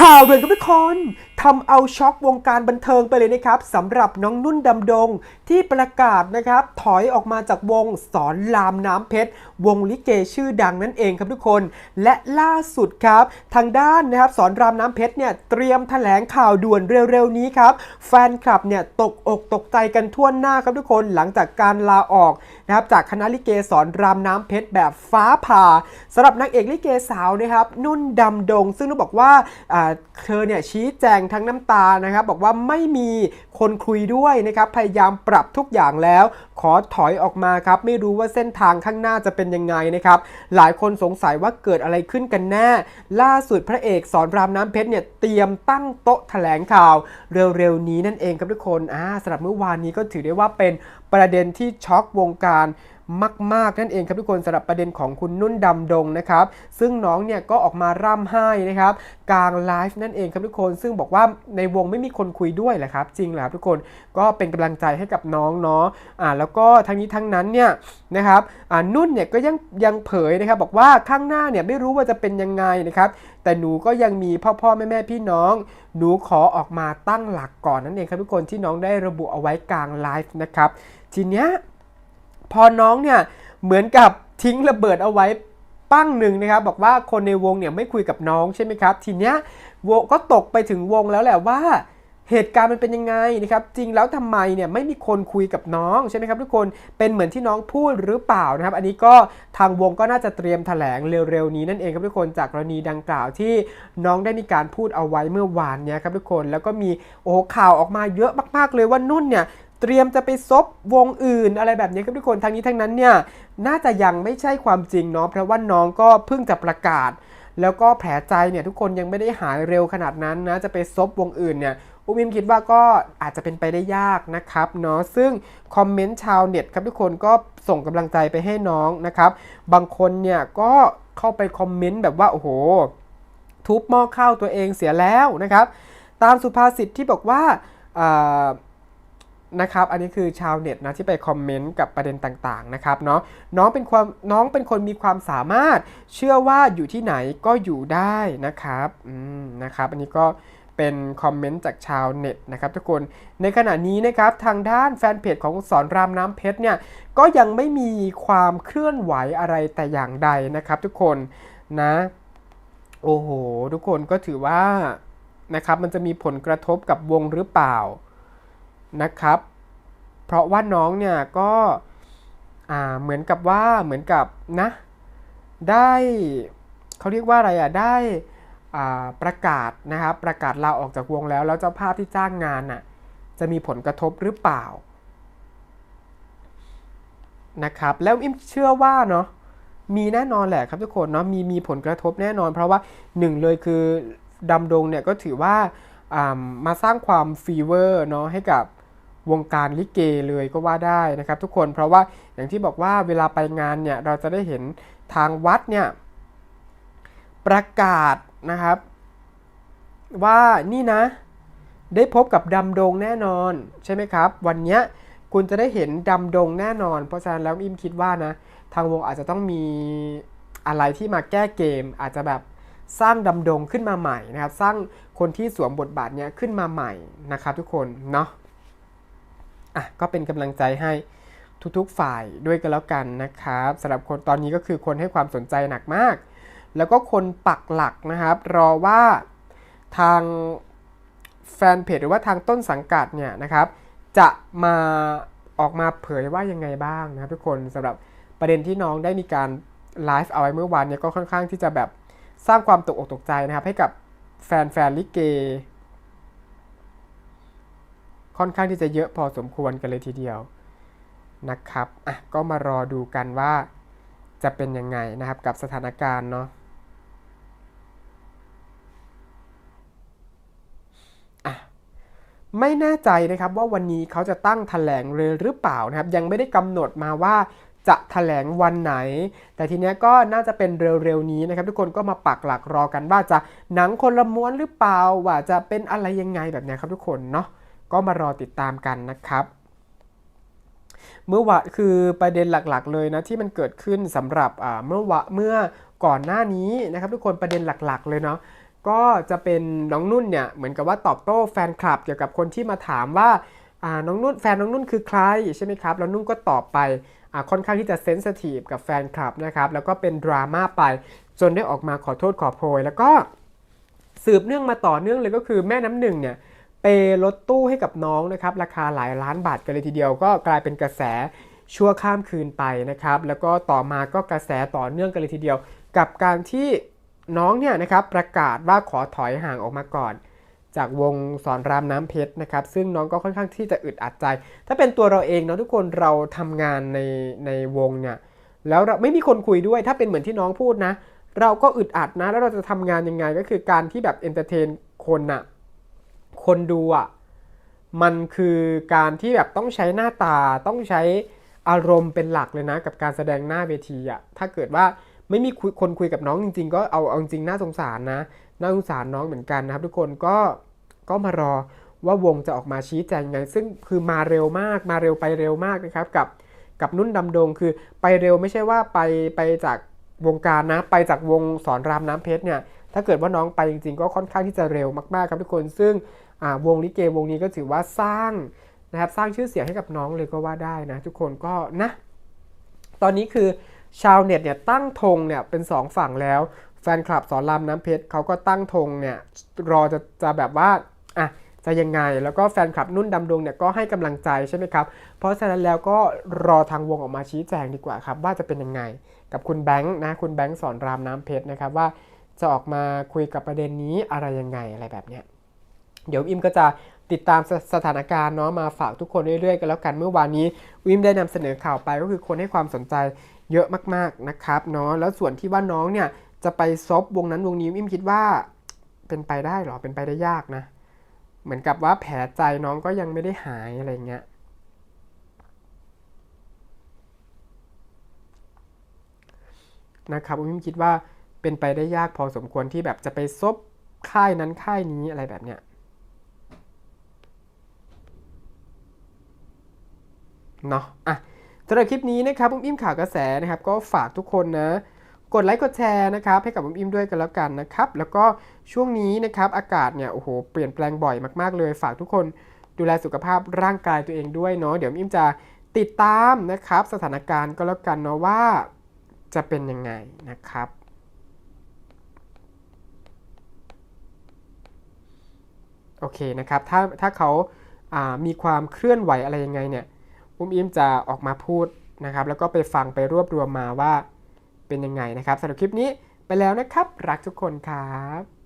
ข่าวด่วนกับทุกคน ทำเอาช็อกวงการบันเทิงไปเลยนะครับสำหรับน้องนุ่นดำดงที่ประกาศนะครับ ถอยออกมาจากวงสอนรามน้ำเพชร วงลิเกชื่อดังนั่นเองครับทุกคน และล่าสุดครับ ทางด้านนะครับสอนรามน้ำเพชรเนี่ยเตรียมแถลงข่าวด่วนเร็วๆนี้ครับ แฟนคลับเนี่ยตกอกตกใจกันทั่วหน้าครับทุกคนหลังจากการลาออกนะครับจากคณะลิเกสอนรามน้ำเพชรแบบฟ้าผ่าสำหรับนางเอกลิเกสาวนะครับนุ่นดำดง ซึ่งต้องบอกว่าอ่าเธอเนี่ยชี้แจงทั้งน้ำตานะครับ บอกว่าไม่มีคนคุยด้วยนะครับพยายามปรับทุกอย่างแล้ว ขอถอยออกมาครับ ไม่รู้ว่าเส้นทางข้างหน้าจะเป็นยังไงนะครับ หลายคนสงสัยว่าเกิดอะไรขึ้นกันแน่ ล่าสุดพระเอกสอนรามน้ำเพชรเนี่ยเตรียมตั้งโต๊ะแถลงข่าว เร็วๆนี้นั่นเองครับทุกคนอ่าสำหรับเมื่อวานนี้ก็ถือได้ว่าเป็นประเด็นที่ช็อกวงการ มาก ๆ นั่นเองครับทุกคนสำหรับประเด็นของคุณนุ่นดำดงนะครับ ซึ่งน้องเนี่ยก็ออกมาร่ำไห้นะครับกลางไลฟ์นั่นเองครับทุกคน ซึ่งบอกว่าในวงไม่มีคนคุยด้วยแหละครับ จริงเหรอครับทุกคนก็เป็นกำลังใจให้กับน้องเนาะอ่าแล้วก็ทั้งนี้ทั้งนั้นเนี่ยนะครับอ่านุ่นเนี่ยก็ยังยังเผยนะครับบอกว่าข้างหน้าเนี่ยไม่รู้ว่าจะเป็นยังไงนะครับแต่หนูก็ยังมีพ่อพ่อแม่แม่พี่น้อง หนูขอออกมาตั้งหลักก่อนนั่นเองครับทุกคนที่น้องได้ระบุเอาไว้กลางไลฟ์นะครับทีเนี้ย พอน้องเนี่ยเหมือนกับทิ้งระเบิดเอาไว้ปั้งหนึ่งนะครับ บอกว่าคนในวงเนี่ยไม่คุยกับน้องใช่ไหมครับ ทีเนี้ยวงก็ตกไปถึงวงแล้วแหละว่าเหตุการณ์มันเป็นยังไงนะครับ จริงแล้วทำไมเนี่ยไม่มีคนคุยกับน้องใช่ไหมครับทุกคนเป็นเหมือนที่น้องพูดหรือเปล่านะครับ อันนี้ก็ทางวงก็น่าจะเตรียมแถลงเร็วๆนี้นั่นเองครับทุกคนจากกรณีดังกล่าวที่น้องได้มีการพูดเอาไว้เมื่อวานเนี่ยครับทุกคนแล้วก็มีโอ้ข่าวออกมาเยอะมากๆเลยว่านุ่นเนี่ย เตรียมจะไปซบวงอื่นอะไรแบบนี้ครับทุกคนทางนี้ทั้งนั้นเนี่ยน่าจะยังไม่ใช่ความจริงเนาะเพราะว่าน้องก็เพิ่งจะประกาศ แล้วก็แผลใจเนี่ยทุกคนยังไม่ได้หายเร็วขนาดนั้นนะจะไปซบวงอื่นเนี่ยอุมิมคิดว่าก็อาจจะเป็นไปได้ยากนะครับเนาะซึ่งคอมเมนต์ชาวเน็ตครับทุกคนก็ส่งกำลังใจไปให้น้องนะครับบางคนเนี่ยก็เข้าไปคอมเมนต์แบบว่าโอ้โหทุบหม้อข้าวตัวเองเสียแล้วนะครับตามสุภาษิตที่บอกว่าอ่า นะครับ อันนี้คือชาวเน็ตนะที่ไปคอมเมนต์กับประเด็นต่างๆนะครับเนาะน้องเป็นความน้องเป็นคนมีความสามารถ เชื่อว่าอยู่ที่ไหนก็อยู่ได้นะครับอืมนะครับอันนี้ก็เป็นคอมเมนต์จากชาวเน็ตนะครับทุกคนในขณะนี้นะครับทางด้านแฟนเพจของสอนรามน้ำเพชรเนี่ยก็ยังไม่มีความเคลื่อนไหวอะไรแต่อย่างใดนะครับทุกคนนะโอ้โห ทุกคนก็ถือว่านะครับมันจะมีผลกระทบกับวงหรือเปล่า นะครับ เพราะว่าน้องเนี่ยก็เหมือนกับว่าเหมือนกับนะได้เขาเรียกว่าอะไรอะได้ประกาศนะครับประกาศลาออกจากวงแล้ว แล้วเจ้าภาพที่จ้างงานน่ะจะมีผลกระทบหรือเปล่านะครับแล้วอิมเชื่อว่าเนาะมีแน่นอนแหละครับทุกคนเนาะมีมีผลกระทบแน่นอน เพราะว่าหนึ่งเลยคือดำดงเนี่ยก็ถือว่ามาสร้างความฟีเวอร์เนาะให้กับ วงการลิเกเลยก็ว่าได้นะครับทุกคนเพราะว่าอย่างที่บอกว่าเวลาไปงานเนี่ยเราจะได้เห็นทางวัดเนี่ยประกาศนะครับ ว่านี่นะ ได้พบกับดำดงแน่นอนใช่ไหมครับ วันเนี้ยคุณจะได้เห็นดำดงแน่นอน เพราะฉะนั้นแล้วอิมคิดว่านะทางวงอาจจะต้องมีอะไรที่มาแก้เกม อาจจะแบบสร้างดำดงขึ้นมาใหม่นะครับ สร้างคนที่สวมบทบาทเนี้ยขึ้นมาใหม่นะครับทุกคนเนาะ อะก็เป็นกำลังใจให้ทุกๆฝ่ายด้วยกันแล้วกันนะครับสำหรับคนตอนนี้ก็คือคนให้ความสนใจหนักมาก แล้วก็คนปักหลักนะครับ รอว่าทางแฟนเพจหรือว่าทางต้นสังกัดเนี่ยนะครับ จะมาออกมาเผยว่ายังไงบ้างนะครับทุกคนสำหรับประเด็นที่น้องได้มีการไลฟ์เอาไว้เมื่อวานเนี่ยก็ค่อนข้างที่จะแบบสร้างความตกอกตกใจนะครับ ให้กับแฟนแฟนลิเก ค่อนข้างที่จะเยอะพอสมควรกันเลยทีเดียวนะครับอะก็มารอดูกันว่าจะเป็นยังไงนะครับกับสถานการณ์เนาะอะไม่แน่ใจนะครับว่าวันนี้เขาจะตั้งแถลงเลยหรือเปล่านะครับ ยังไม่ได้กำหนดมาว่าจะแถลงวันไหน แต่ทีเนี้ยก็น่าจะเป็นเร็วๆนี้นะครับ ทุกคนก็มาปักหลักรอกันว่าจะหนังคนละม้วนหรือเปล่าว่าจะเป็นอะไรยังไงแบบนี้ครับทุกคนเนาะ ก็มารอติดตามกันนะครับ เมื่อวะคือประเด็นหลักๆ เลยนะที่มันเกิดขึ้นสำหรับเมื่อวะเมื่อก่อนหน้านี้นะครับทุกคนประเด็นหลักๆ เลยเนาะก็จะเป็นน้องนุ่นเนี่ยเหมือนกับว่าตอบโต้แฟนคลับเกี่ยวกับคนที่มาถามว่าน้องนุ่นแฟนน้องนุ่นคือใครใช่ไหมครับแล้วนุ่นก็ตอบไปค่อนข้างที่จะเซนซิทีฟกับแฟนคลับนะครับแล้วก็เป็นดราม่าไปจนได้ออกมาขอโทษขอโพย แล้วก็สืบเนื่องมาต่อเนื่องเลยก็คือแม่น้ำหนึ่งเนี่ย ย์รถตู้ให้กับน้องนะครับราคาหลายล้านบาทกันเลยทีเดียวก็กลายเป็นกระแสชั่วข้ามคืนไปนะครับแล้วก็ต่อมาก็กระแสต่อเนื่องกันเลยทีเดียว กับการที่น้องเนี่ยนะครับประกาศว่าขอถอยห่างออกมาก่อน จากวงสอนรามน้ำเพชรนะครับซึ่งน้องก็ค่อนข้างที่จะอึดอัดใจ ถ้าเป็นตัวเราเองเนาะทุกคนเราทำงานในในวงเนี่ยแล้วเราไม่มีคนคุยด้วยถ้าเป็นเหมือนที่น้องพูดนะ เราก็อึดอัดนะแล้วเราจะทำงานยังไงก็คือการที่แบบเอนเตอร์เทนคนอะ คนดูอะมันคือการที่แบบต้องใช้หน้าตาต้องใช้อารมณ์เป็นหลักเลยนะ กับการแสดงหน้าเวทีอะถ้าเกิดว่าไม่มีคนคุยกับน้องจริง ๆ ก็เอาเอาจริงน่าสงสารนะน่าสงสารน้องเหมือนกันนะครับ ทุกคนก็ก็มารอว่าวงจะออกมาชี้แจงยังไง ซึ่งคือมาเร็วมากมาเร็วไปเร็วมากนะครับกับกับนุ่นดำดงคือไปเร็วไม่ใช่ว่าไปไปจากวงการนะ ไปจากวงสอนรามน้ำเพชรเนี่ย ถ้าเกิดว่าน้องไปจริงๆ ก็ค่อนข้างที่จะเร็วมากๆครับทุกคน ซึ่งวงลิเกวงนี้ก็ถือว่าสร้างนะครับสร้างชื่อเสียงให้กับน้องเลยก็ว่าได้นะทุกคนก็นะ ตอนนี้คือชาวเน็ตเนี่ยตั้งธงเนี่ยเป็น 2 ฝั่งแล้ว แฟนคลับสอนรามน้ำเพชรเขาก็ตั้งธงเนี่ยรอจะจะแบบว่าอะจะยังไง แล้วก็แฟนคลับนุ่นดำดงเนี่ยก็ให้กำลังใจใช่ไหมครับ เพราะฉะนั้นแล้วก็รอทางวงออกมาชี้แจงดีกว่าครับ ว่าจะเป็นยังไงกับคุณแบงค์นะคุณแบงค์สอนรามน้ำเพชรนะครับว่า จะออกมาคุยกับประเด็นนี้อะไรยังไงอะไรแบบเนี้ยเดี๋ยวอิมก็จะติดตามสสถานการณ์เนาะมาฝากทุกคนเรื่อยๆกันแล้วกันเมื่อวานนี้วิมได้นำเสนอข่าวไปก็คือคนให้ความสนใจเยอะมากๆนะครับเนาะแล้วส่วนที่ว่าน้องเนี่ยจะไปซบวงนั้นวงนี้อิมคิดว่าเป็นไปได้หรอเป็นไปได้ยากนะ เหมือนกับว่าแผลใจน้องก็ยังไม่ได้หายอะไรเงี้ยนะครับอิมคิดว่า เป็นไปได้ยากพอสมควรที่แบบจะไปซบค่ายนั้นค่ายนี้อะไรแบบเนี้ยเนาะอะสำหรับคลิปนี้นะครับอุ้มอิ่มข่าวกระแสนะครับ ก็ฝากทุกคนนะกดไลค์กดแชร์นะครับให้กับอุ้มอิ่มด้วยกันแล้วกันนะครับแล้วก็ช่วงนี้นะครับอากาศเนี่ยโอ้โหเปลี่ยนแปลงบ่อยมากๆเลย ฝากทุกคนดูแลสุขภาพร่างกายตัวเองด้วยเนาะเดี๋ยวอิ่มจะติดตามนะครับ สถานการณ์ก็แล้วกันเนาะว่าจะเป็นยังไงนะครับ โอเคนะครับ ถ้าถ้าเขาามีความเคลื่อนไหวอะไรยังไงเนี่ย อุ้มอิมจะออกมาพูดนะครับ แล้วก็ไปฟังไปรวบรวมมาว่าเป็นยังไงนะครับสำหรับคลิปนี้ไปแล้วนะครับ รักทุกคนครับ